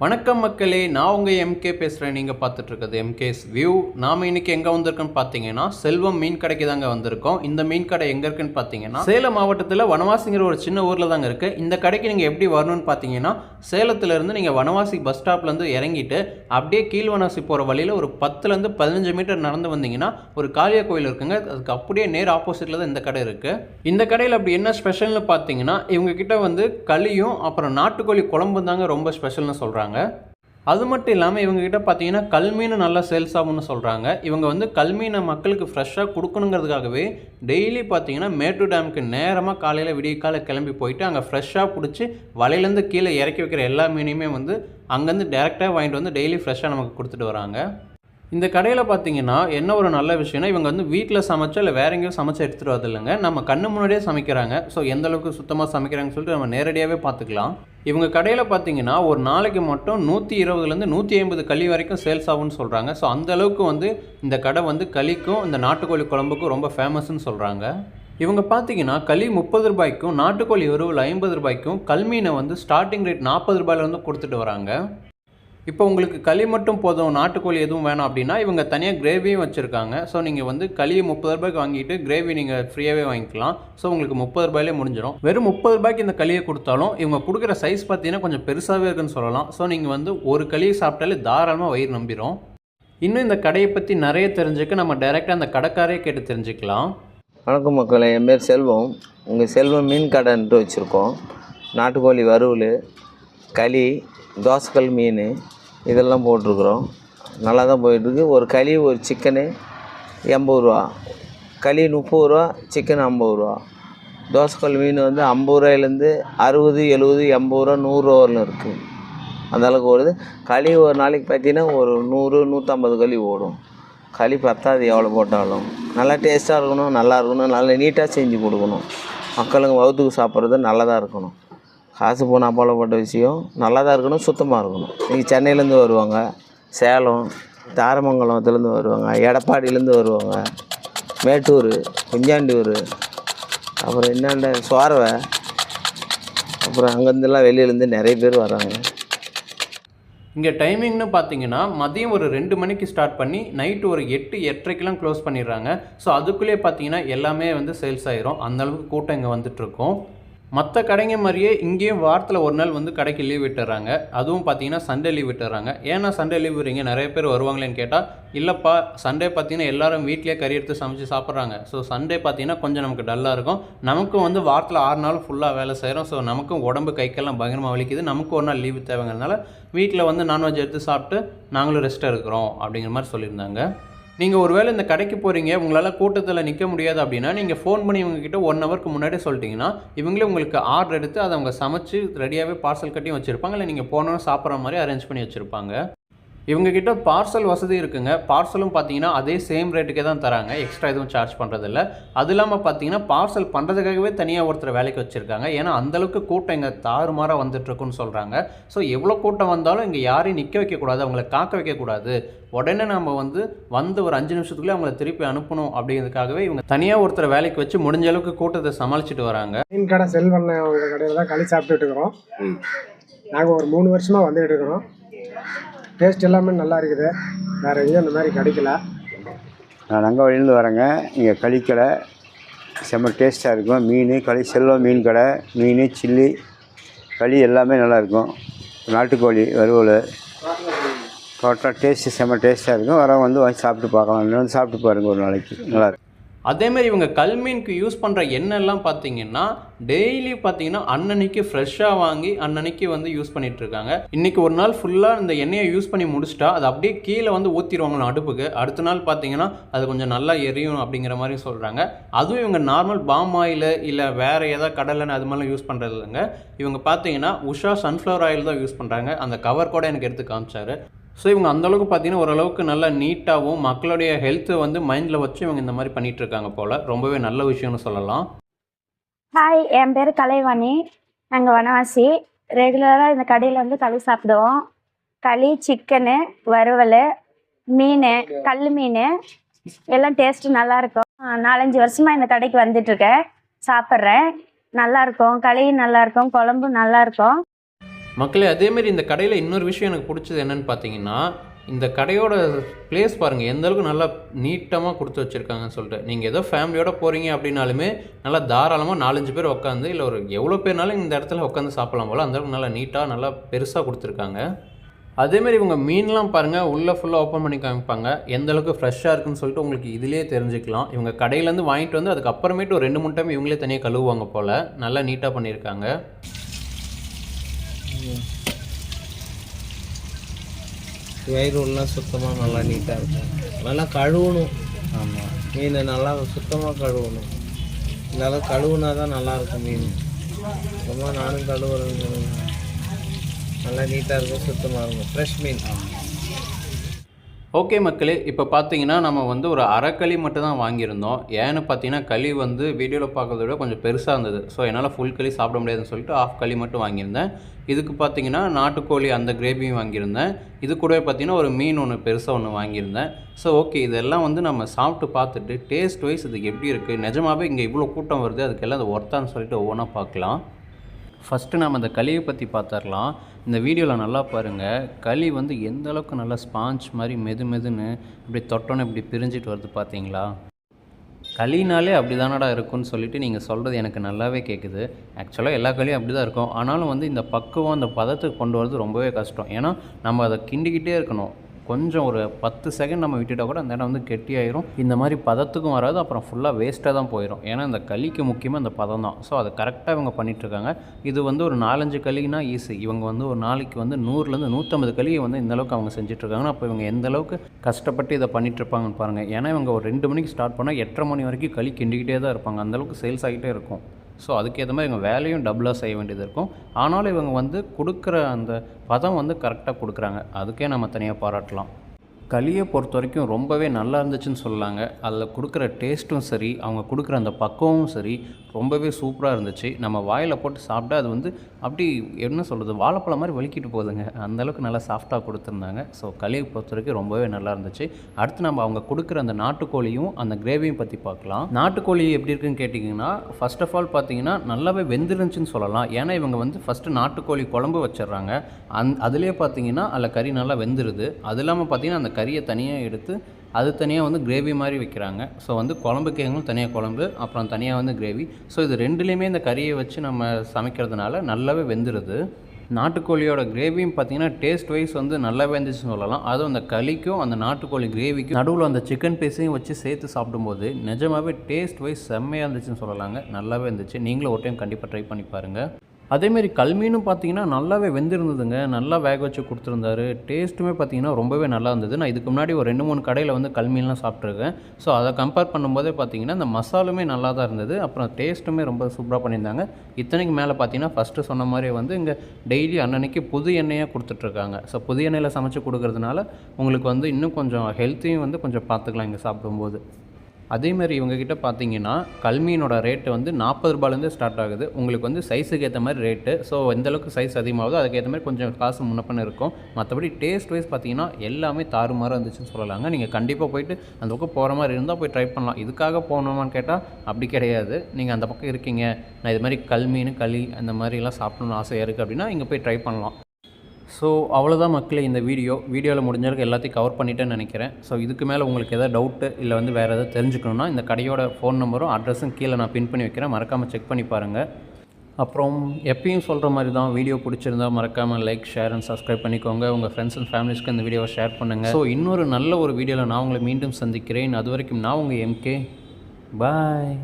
வணக்கம் மக்களே நான் உங்கள் எம்கே பேசுகிறேன் நீங்கள் பார்த்துட்ருக்குது எம்கேஸ் வியூ நாம் இன்னைக்கு எங்கே வந்திருக்கோன்னு பார்த்தீங்கன்னா செல்வம் மீன் கடைக்கு தாங்க வந்திருக்கோம். இந்த மீன் கடை எங்கே இருக்குன்னு பார்த்தீங்கன்னா சேலம் மாவட்டத்தில் வனவாசிங்கிற ஒரு சின்ன ஊரில் தாங்க இருக்குது இந்த கடைக்கு நீங்கள் எப்படி வரணும்னு பார்த்தீங்கன்னா சேலத்துலேருந்து நீங்கள் வனவாசி பஸ் ஸ்டாப்லேருந்து இறங்கிட்டு அப்படியே கீழ்வனவாசி போகிற வழியில் ஒரு பத்துலேருந்து பதினஞ்சு மீட்டர் நடந்து வந்தீங்கன்னா ஒரு காளியா கோயில் இருக்குங்க. அதுக்கு அப்படியே நேர் ஆப்போசிட்டில் தான் இந்த கடை இருக்குது இந்த கடையில் அப்படி என்ன ஸ்பெஷல்னு பார்த்தீங்கன்னா இவங்கக்கிட்ட வந்து களியும் அப்புறம் நாட்டுக்கோழி குழம்பு தாங்க ரொம்ப ஸ்பெஷல்னு சொல்கிறாங்க அது மட்டும் இல்லாமல் இவங்ககிட்ட பார்த்தீங்கன்னா கல்மீன் நல்லா சேல்ஸ் ஆகும்னு சொல்கிறாங்க இவங்க வந்து கல்மீனை மக்களுக்கு ஃப்ரெஷ்ஷாக கொடுக்கணுங்கிறதுக்காகவே டெய்லி பார்த்தீங்கன்னா மேட்டூர் டேமுக்கு நேரமாக காலையில் விடிய காலை கிளம்பி போயிட்டு அங்கே ஃப்ரெஷ்ஷாக பிடிச்சி வலையிலேருந்து கீழே இறக்கி வைக்கிற எல்லா மீனையுமே வந்து அங்கேருந்து டேரெக்டாக வாங்கிட்டு வந்து டெய்லி ஃப்ரெஷ்ஷாக நமக்கு கொடுத்துட்டு வராங்க. இந்த கடையில் பார்த்தீங்கன்னா என்ன ஒரு நல்ல விஷயம்னா இவங்க வந்து வீட்டில் சமைச்சா இல்லை வேற எங்கேயும் சமைச்சு எடுத்துகிட்டு வரது இல்லைங்க. நம்ம கண்ணு முன்னாடியே சமைக்கிறாங்க. ஸோ எந்த அளவுக்கு சுத்தமாக சமைக்கிறாங்கன்னு சொல்லிட்டு நம்ம நேரடியாகவே பார்த்துக்கலாம் இவங்க கடையில் பார்த்தீங்கன்னா ஒரு நாளைக்கு மட்டும் நூற்றி இருபதுலேருந்து நூற்றி ஐம்பது களி வரைக்கும் சேல்ஸ் ஆகும்னு சொல்கிறாங்க ஸோ அந்த அளவுக்கு வந்து இந்த கடை வந்து களிக்கும் இந்த நாட்டுக்கோழி குழம்புக்கும் ரொம்ப ஃபேமஸ்ன்னு சொல்கிறாங்க இவங்க பார்த்தீங்கன்னா களி முப்பது ரூபாய்க்கும் நாட்டுக்கோழி ஒருவில் ஐம்பது ரூபாய்க்கும் கல்மீனை வந்து ஸ்டார்டிங் ரேட் நாற்பது ரூபாயிலேருந்து கொடுத்துட்டு வராங்க. இப்போ உங்களுக்கு களி மட்டும் போதும் நாட்டுக்கோழி எதுவும் வேணாம் அப்படின்னா இவங்க தனியாக கிரேவியும் வச்சுருக்காங்க. ஸோ நீங்கள் வந்து களியை முப்பது ரூபாய்க்கு வாங்கிட்டு கிரேவி நீங்கள் ஃப்ரீயாகவே வாங்கிக்கலாம். ஸோ உங்களுக்கு முப்பது ரூபாயிலே முடிஞ்சிடும். வெறும் முப்பது ரூபாய்க்கு இந்த களியை கொடுத்தாலும் இவங்க கொடுக்குற சைஸ் பார்த்தீங்கன்னா கொஞ்சம் பெருசாகவே இருக்குன்னு சொல்லலாம். ஸோ நீங்கள் வந்து ஒரு களியை சாப்பிட்டாலே தாராளமாக வயிறு நம்பிடும் இன்னும் இந்த கடையை பற்றி நிறைய தெரிஞ்சுக்க நம்ம டைரெக்டாக அந்த கடைக்காரே கேட்டு தெரிஞ்சுக்கலாம். வணக்கம் மக்களை என் பேர் செல்வம். உங்கள் செல்வம் மீன் கடைன்ட்டு வச்சுருக்கோம். நாட்டுக்கோழி வறுவல் களி தோசைக்கல் மீன் இதெல்லாம் போட்டிருக்குறோம். நல்லா தான் போயிட்டுருக்கு. ஒரு களி ஒரு சிக்கனு எண்பது ரூபா. களி முப்பது ரூபா சிக்கன் ஐம்பது ரூபா. தோசைக்கல் மீன் வந்து ஐம்பது ரூபாயிலேருந்து அறுபது எழுபது எண்பது ரூபா நூறுரூவா வரலும் இருக்குது அந்தளவுக்கு ஓடுது. களி ஒரு நாளைக்கு பார்த்தீங்கன்னா ஒரு நூறு நூற்றம்பது களி ஓடும். களி பத்தாது எவ்வளோ போட்டாலும். நல்லா டேஸ்ட்டாக இருக்கணும் நல்லா இருக்கணும் நல்லா நீட்டாக செஞ்சு கொடுக்கணும். மக்களுங்க வகுத்துக்கு சாப்பிட்றது நல்லதாக இருக்கணும். காசு போனால் போலப்பட்ட விஷயம். நல்லா தான் இருக்கணும் சுத்தமாக இருக்கணும். நீங்கள் சென்னையிலேருந்து வருவாங்க சேலம் தாரமங்கலத்துலேருந்து வருவாங்க எடப்பாடியிலேருந்து வருவாங்க மேட்டூர் குஞ்சாண்டியூர் அப்புறம் என்னென்ன சோரவை அப்புறம் அங்கேருந்துலாம் வெளியிலேருந்து நிறைய பேர் வராங்க. இங்கே டைமிங்னு பார்த்தீங்கன்னா மதியம் ஒரு ரெண்டு மணிக்கு ஸ்டார்ட் பண்ணி நைட்டு ஒரு எட்டு எட்டரைக்கெலாம் க்ளோஸ் பண்ணிடுறாங்க. ஸோ அதுக்குள்ளேயே பார்த்தீங்கன்னா எல்லாமே வந்து சேல்ஸ் ஆகிரும் அந்தளவுக்கு கூட்டம் இங்கே வந்துட்டுருக்கோம். மற்ற கடைங்க மாதிரியே இங்கேயும் வாரத்தில் ஒரு நாள் வந்து கடைக்கு லீவ் விட்டுறாங்க. அதுவும் பார்த்தீங்கன்னா சண்டே லீவ் விட்டுறாங்க. ஏன்னா சண்டே லீவ் விடுறீங்க நிறைய பேர் வருவாங்களேன்னு கேட்டால் இல்லைப்பா சண்டே பார்த்தீங்கன்னா எல்லாரும் வீட்லேயே கறி எடுத்து சமைச்சு சாப்பிட்றாங்க. ஸோ சண்டே பார்த்தீங்கன்னா கொஞ்சம் நமக்கு டல்லாக இருக்கும். நமக்கும் வந்து வாரத்தில் ஆறு நாள் ஃபுல்லாக வேலை செய்கிறோம் ஸோ நமக்கும் உடம்பு கைக்கெல்லாம் பயங்கரமாக வலிக்குது. நமக்கு ஒரு நாள் லீவு தேவைங்கிறதுனால வீட்டில் வந்து நான்வெஜ் எடுத்து சாப்பிட்டு நாங்களும் ரெஸ்ட்டாக இருக்கிறோம் அப்படிங்கிற மாதிரி சொல்லியிருந்தாங்க. நீங்கள் ஒருவேளை இந்த கடைக்கு போகிறீங்க உங்களால் கூட்டத்தில் நிற்க முடியாது அப்படின்னா நீங்கள் ஃபோன் பண்ணி இவங்ககிட்ட ஒன் ஹவருக்கு முன்னாடியே சொல்லிட்டீங்கன்னா இவங்களே உங்களுக்கு ஆர்டர் எடுத்து அதை அவங்க சமைச்சு ரெடியாகவே பார்சல் கட்டியும் வச்சுருப்பாங்க இல்லை நீங்கள் போனோன்னு சாப்பிட்ற மாதிரி அரேஞ்ச் பண்ணி வச்சுருப்பாங்க? இவங்க கிட்ட பார்சல் வசதி இருக்குங்க. பார்சலும் பார்த்தீங்கன்னா அதே சேம் ரேட்டுக்கே தான் தராங்க. எக்ஸ்ட்ரா எதுவும் சார்ஜ் பண்ணுறதில்ல அது இல்லாமல் பார்த்தீங்கன்னா பார்சல் பண்ணுறதுக்காகவே தனியாக ஒருத்தர் வேலைக்கு வச்சுருக்காங்க. ஏன்னா அந்தளவுக்கு கூட்டம் இங்கே தாறுமாறாக வந்துட்டுருக்குன்னு சொல்கிறாங்க ஸோ எவ்வளோ கூட்டம் வந்தாலும் இங்கே யாரையும் நிற்க வைக்கக்கூடாது. அவங்கள காக்க வைக்கக்கூடாது. உடனே நம்ம வந்து வந்து ஒரு அஞ்சு நிமிஷத்துக்குள்ளே அவங்கள திருப்பி அனுப்பணும் அப்படிங்கிறதுக்காகவே இவங்க தனியாக ஒருத்தர் வேலைக்கு வச்சு முடிஞ்ச அளவுக்கு கூட்டத்தை சமாளிச்சுட்டு வராங்க. மீன் கடை செல்வண்ண அவங்க கடையில் தான் களி சாப்பிட்டுட்டு இருக்கிறோம். நாங்கள் ஒரு மூணு வருஷமாக வந்துட்டு இருக்கிறோம். டேஸ்ட் எல்லாமே நல்லா இருக்குது. வேறு எங்கேயும் இந்த மாதிரி கிடைக்கல. நான் நங்கவழியிலேருந்து வரேங்க. இங்கே களிக்கடை செம்ம டேஸ்ட்டாக இருக்கும். மீன் களி செல்வம் மீன் கடை மீன் சில்லி களி எல்லாமே நல்லாயிருக்கும் நாட்டுக்கோழி வறுவல். டோட்டலாக டேஸ்ட்டு செம்ம டேஸ்ட்டாக இருக்கும். வரவங்க வந்து வாங்கி சாப்பிட்டு பார்க்கலாம். வந்து சாப்பிட்டு பாருங்கள் ஒரு நாளைக்கு. நல்லாயிருக்கும் அதேமாதிரி இவங்க கல்மீனுக்கு யூஸ் பண்ணுற எண்ணெய்லாம் பார்த்தீங்கன்னா டெய்லி பார்த்தீங்கன்னா அன்னன்னைக்கு ஃப்ரெஷ்ஷாக வாங்கி அன்னன்னைக்கு வந்து யூஸ் பண்ணிகிட்ருக்காங்க இன்றைக்கி இன்னைக்கு ஒரு நாள் ஃபுல்லாக இந்த எண்ணெயை யூஸ் பண்ணி முடிச்சிட்டா அது அப்படியே கீழே வந்து ஊற்றிடுவாங்களாம் அடுப்புக்கு. அடுத்த நாள் பார்த்தீங்கன்னா அது கொஞ்சம் நல்லா எரியும் அப்படிங்கிற மாதிரி சொல்கிறாங்க அதுவும் இவங்க நார்மல் பாம் ஆயில் இல்லை வேறு ஏதாவது கடலெண்ணெய் அது மாதிரிலாம் யூஸ் பண்ணுறது இல்லைங்க இவங்க பார்த்தீங்கன்னா உஷா சன்ஃப்ளவர் ஆயில் தான் யூஸ் பண்ணுறாங்க அந்த கவர் கூட எனக்கு எடுத்து காமிச்சாரு. ஸோ இவங்க அந்தளவுக்கு பார்த்தீங்கன்னா ஓரளவுக்கு நல்லா நீட்டாகவும் மக்களுடைய ஹெல்த்தை வந்து மைண்டில் வச்சு இவங்க இந்த மாதிரி பண்ணிட்டு இருக்காங்க போல். ரொம்பவே நல்ல விஷயம்னு சொல்லலாம். ஹாய் என் பேர் கலைவாணி. நாங்கள் வனவாசி. ரெகுலராக இந்த கடையில் வந்து களி சாப்பிடுவோம். களி சிக்கனு வறுவல் மீன் கல் மீன். எல்லாம் டேஸ்ட்டு நல்லாயிருக்கும். நாலஞ்சு வருஷமாக இந்த கடைக்கு வந்துட்டுருக்கேன். சாப்பிட்றேன். நல்லாயிருக்கும். களி நல்லாயிருக்கும். குழம்பு நல்லாயிருக்கும். மக்களே அதேமாரி இந்த கடையில் இன்னொரு விஷயம் எனக்கு பிடிச்சது என்னன்னு பார்த்தீங்கன்னா இந்த கடையோட பிளேஸ் பாருங்கள் எந்த அளவுக்கு நல்லா நீட்டமாக கொடுத்து வச்சுருக்காங்கன்னு சொல்லிட்டு. நீங்கள் ஏதோ ஃபேமிலியோடு போகிறீங்க அப்படின்னாலுமே நல்லா தாராளமாக நாலஞ்சு பேர் உட்காந்து இல்லை ஒரு எவ்வளோ பேர்னாலும் இந்த இடத்துல உட்காந்து சாப்பிடலாம் போல். அந்தளவுக்கு நல்லா நீட்டாக நல்லா பெருசாக கொடுத்துருக்காங்க. அதேமாரி இவங்க மீன்லாம் பாருங்கள் உள்ளே ஃபுல்லாக ஓப்பன் பண்ணி காமிப்பாங்க. எந்த அளவுக்கு ஃப்ரெஷ்ஷாக இருக்குன்னு சொல்லிட்டு உங்களுக்கு இதிலே தெரிஞ்சுக்கலாம். இவங்க கடையிலேருந்து வாங்கிட்டு வந்து அதுக்கப்புறமேட்டு ஒரு ரெண்டு மூணு டைம் இவங்களே தனியாக கழுவுவாங்க போல். நல்லா நீட்டாக பண்ணியிருக்காங்க. வயிறுலாம் சுத்தமாக நல்லா நீட்டாக இருக்கும் நல்லா கழுவணும். ஆமாம் மீனை நல்லா சுத்தமாக கழுவணும். இதெல்லாம் கழுவுனா தான் நல்லா இருக்கும் மீன். சும்மா நானும் கழுவுறேன். நல்லா நீட்டாக இருக்கும் சுத்தமாக இருக்கும். ஃப்ரெஷ் மீன். ஓகே மக்களே இப்போ பார்த்தீங்கன்னா நம்ம வந்து ஒரு அரைக்களி மட்டும் தான் வாங்கியிருந்தோம். ஏன்னு பார்த்தீங்கன்னா களி வந்து வீடியோவில் பார்க்கறத விட கொஞ்சம் பெருசாக இருந்தது. ஸோ என்னால் ஃபுல் களி சாப்பிட முடியாதுன்னு சொல்லிட்டு ஆஃப் களி மட்டும் வாங்கியிருந்தேன். இதுக்கு பார்த்தீங்கன்னா நாட்டுக்கோழி அந்த கிரேவியும் வாங்கியிருந்தேன். இது கூடவே பார்த்தீங்கன்னா ஒரு மீன் ஒன்று பெருசாக ஒன்று வாங்கியிருந்தேன். ஸோ ஓகே இதெல்லாம் வந்து நம்ம சாப்பிட்டு பார்த்துட்டு டேஸ்ட் வைஸ் இது எப்படி இருக்குது நிஜமாகவே இங்கே இவ்வளோ கூட்டம் வருது அதுக்கெல்லாம் அது ஒர்த்தான்னு சொல்லிட்டு ஒவ்வொன்றா பார்க்கலாம் ஃபஸ்ட்டு நம்ம அந்த களியை பற்றி பார்த்துடலாம் இந்த வீடியோவில் நல்லா பாருங்கள் களி வந்து எந்த அளவுக்கு நல்லா ஸ்பாஞ்ச் மாதிரி மெது மெதுன்னு இப்படி தொட்டோன்னு இப்படி பிரிஞ்சிட்டு வருது பார்த்தீங்களா களினாலே அப்படி தானடா இருக்கும்னு சொல்லிட்டு நீங்கள் சொல்கிறது எனக்கு நல்லாவே கேட்குது ஆக்சுவலாக எல்லா களியும் அப்படி தான் இருக்கும். ஆனாலும் வந்து இந்த பக்குவம் அந்த பதத்துக்கு கொண்டு வரது ரொம்பவே கஷ்டம். ஏன்னா நம்ம அதை கிண்டிக்கிட்டே இருக்கணும். கொஞ்சம் ஒரு பத்து செகண்ட் நம்ம விட்டுட்டா கூட அந்த இடம் வந்து கெட்டியாயிரும். இந்த மாதிரி பதத்துக்கும் வராது அப்புறம் ஃபுல்லாக வேஸ்ட்டாக தான் போயிடும் ஏன்னா இந்த களிக்கு முக்கியமாக இந்த பதம் தான். ஸோ அதை கரெக்டாக இவங்க பண்ணிகிட்ருக்காங்க இது வந்து ஒரு நாலஞ்சு களினா ஈஸி இவங்க வந்து ஒரு நாளைக்கு வந்து நூறுலேருந்து நூற்றம்பது களியை வந்து இந்த அளவுக்கு அவங்க செஞ்சிட்ருக்காங்கன்னா அப்போ இவங்க எந்த அளவுக்கு கஷ்டப்பட்டு இதை பண்ணிகிட்ருப்பாங்கன்னு பாருங்கள் ஏன்னா இவங்க ஒரு ரெண்டு மணிக்கு ஸ்டார்ட் பண்ணால் எட்டரை மணி வரைக்கும் களி கிண்டிக்கிட்டே தான் இருப்பாங்க. அந்தளவுக்கு சேல்ஸ் ஆகிட்டே இருக்கும். ஸோ அதுக்கேற்ற மாதிரி இவங்க வேலையும் டபுளாக செய்ய வேண்டியது இருக்கும். ஆனாலும் இவங்க வந்து கொடுக்குற அந்த பதம் வந்து கரெக்டாக கொடுக்குறாங்க. அதுக்கே நம்ம தனியாக பாராட்டலாம். களியை பொறுத்த வரைக்கும் ரொம்பவே நல்லா இருந்துச்சுன்னு சொல்லலாங்க அதில் கொடுக்குற டேஸ்ட்டும் சரி அவங்க கொடுக்குற அந்த பக்குவமும் சரி ரொம்பவே சூப்பராக இருந்துச்சு. நம்ம வாயில் போட்டு சாப்பிட்டா அது வந்து அப்படி என்ன சொல்கிறது வாழைப்பழம் மாதிரி வலிக்கிட்டு போகுதுங்க. அந்தளவுக்கு நல்லா சாஃப்டாக கொடுத்துருந்தாங்க. ஸோ களியை பொறுத்த வரைக்கும் ரொம்பவே நல்லா இருந்துச்சு. அடுத்து நம்ம அவங்க கொடுக்குற அந்த நாட்டுக்கோழியும் அந்த கிரேவியும் பற்றி பார்க்கலாம். நாட்டுக்கோழி எப்படி இருக்குன்னு கேட்டிங்கன்னா ஃபர்ஸ்ட் ஆஃப் ஆல் பார்த்தீங்கன்னா நல்லாவே வெந்துருந்துச்சுன்னு சொல்லலாம். ஏன்னா இவங்க வந்து ஃபஸ்ட்டு நாட்டுக்கோழி குழம்பு வச்சிடுறாங்க. அந் அதுலேயே பார்த்தீங்கன்னா அதில் கறி நல்லா வெந்துருது. அது இல்லாமல் பார்த்தீங்கன்னா அந்த கறியை தனியாக எடுத்து அது தனியாக வந்து கிரேவி மாதிரி வைக்கிறாங்க. ஸோ வந்து குழம்பு கேங்களும் தனியாக குழம்பு அப்புறம் தனியாக வந்து கிரேவி ஸோ இது ரெண்டுலேயுமே இந்த கறியை வச்சு நம்ம சமைக்கிறதுனால நல்லாவே வெந்துடுது நாட்டுக்கோழியோட கிரேவியும் பார்த்தீங்கன்னா டேஸ்ட் வைஸ் வந்து நல்லாவே இருந்துச்சுன்னு சொல்லலாம். அதுவும் அந்த களிக்கும் அந்த நாட்டுக்கோழி கிரேவிக்கும் நடுவில் அந்த சிக்கன் பீஸையும் வச்சு சேர்த்து சாப்பிடும்போது நிஜமாவே டேஸ்ட் வைஸ் செம்மையாக இருந்துச்சுன்னு சொல்லலாங்க. நல்லாவே இருந்துச்சு. நீங்களும் ஒரு டைம் கண்டிப்பாக ட்ரை பண்ணி பாருங்கள் அதேமாரி கல்மீனும் பார்த்தீங்கன்னா நல்லாவே வெந்திருந்ததுங்க. நல்லா வேக வச்சு கொடுத்துருந்தாரு. டேஸ்ட்டுமே பார்த்தீங்கன்னா ரொம்பவே நல்லா இருந்தது. நான் இதுக்கு முன்னாடி ஒரு ரெண்டு மூணு கடையில் வந்து கல்மீன்லாம் சாப்பிட்ருக்கேன் ஸோ அதை கம்பேர் பண்ணும்போதே பார்த்தீங்கன்னா இந்த மசாலுமே நல்லா தான் இருந்தது. அப்புறம் டேஸ்ட்டுமே ரொம்ப சூப்பராக பண்ணியிருந்தாங்க. இத்தனைக்கு மேலே பார்த்தீங்கன்னா ஃபஸ்ட்டு சொன்ன மாதிரி வந்து இங்கே டெய்லி அன்னன்னைக்கு புது எண்ணெயாக கொடுத்துட்ருக்காங்க. ஸோ புது எண்ணெயில் சமைச்சு கொடுக்கறதுனால உங்களுக்கு வந்து இன்னும் கொஞ்சம் ஹெல்த்தையும் வந்து கொஞ்சம் பார்த்துக்கலாம் இங்கே சாப்பிடும்போது. அதேமாதிரி இவங்கக்கிட்ட பார்த்தீங்கன்னா கல்மீனோட ரேட்டு வந்து நாற்பது ரூபாயிலேருந்து ஸ்டார்ட் ஆகுது. உங்களுக்கு வந்து சைஸுக்கு ஏற்ற மாதிரி ரேட்டு ஸோ எந்தளவுக்கு சைஸ் அதிகமாகுதோ அதுக்கேற்ற மாதிரி கொஞ்சம் காசு முன்னப்பண்ண இருக்கும். மற்றபடி டேஸ்ட் வைஸ் பார்த்தீங்கன்னா எல்லாமே தாறுமாறாக இருந்துச்சுன்னு சொல்லலாங்க. நீங்கள் கண்டிப்பாக போயிட்டு அந்த பக்கம் போகிற மாதிரி இருந்தால் போய் ட்ரை பண்ணலாம். இதுக்காக போகணுமான்னு கேட்டால் அப்படி கிடையாது. நீங்கள் அந்த பக்கம் இருக்கீங்க. நான் இது மாதிரி கல்மீன் களி அந்த மாதிரிலாம் சாப்பிடணும்னு ஆசையாக இருக்குது அப்படின்னா இங்கே போய் ட்ரை பண்ணலாம். ஸோ அவ்வளோதான் மக்களே இந்த வீடியோ. வீடியோவில் முடிஞ்ச அளவுக்கு எல்லாத்தையும் கவர் பண்ணிட்டேன்னு நினைக்கிறேன். ஸோ இதுக்கு மேலே உங்களுக்கு எதாவது டவுட்டு இல்லை வந்து வேறு எதாவது தெரிஞ்சுக்கணுன்னா இந்த கடையோட ஃபோன் நம்பரும் அட்ரஸும் கீழே நான் பின் பண்ணி வைக்கிறேன். மறக்காமல் செக் பண்ணி பாருங்கள் அப்புறம் எப்பயும் சொல்கிற மாதிரி தான் வீடியோ பிடிச்சிருந்தா மறக்காமல் லைக் ஷேர் அண்ட் சப்ஸ்கிரைப் பண்ணிக்கோங்க. உங்கள் ஃப்ரெண்ட்ஸ் அண்ட் ஃபேமிலிஸ்க்கு இந்த வீடியோவை ஷேர் பண்ணுங்கள் ஸோ இன்னொரு நல்ல ஒரு வீடியோவில் நான் உங்களை மீண்டும் சந்திக்கிறேன். அது வரைக்கும் நான் உங்கள் எம்கே பாய்